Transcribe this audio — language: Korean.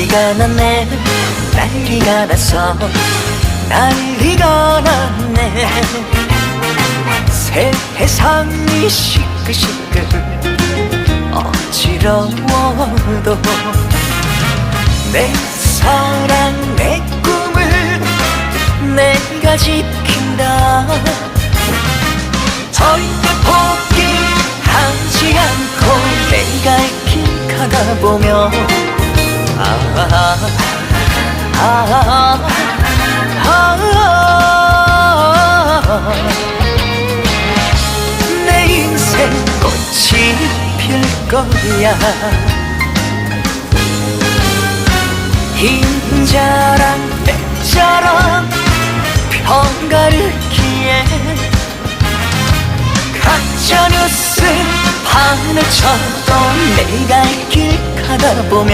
난리가 났네. 난리가 났어. 난리가 났네. 세상이 시끌시끌 어지러워도 내 사랑 내 꿈을 내가 지킨다. 절대 포기하지 않고 내가 길 가다 보면 내 인생 꽃이 필 거야. 흰자랑 백자랑 평가르기에. 가짜뉴스 하늘 쳐도 내가 길 가다 보면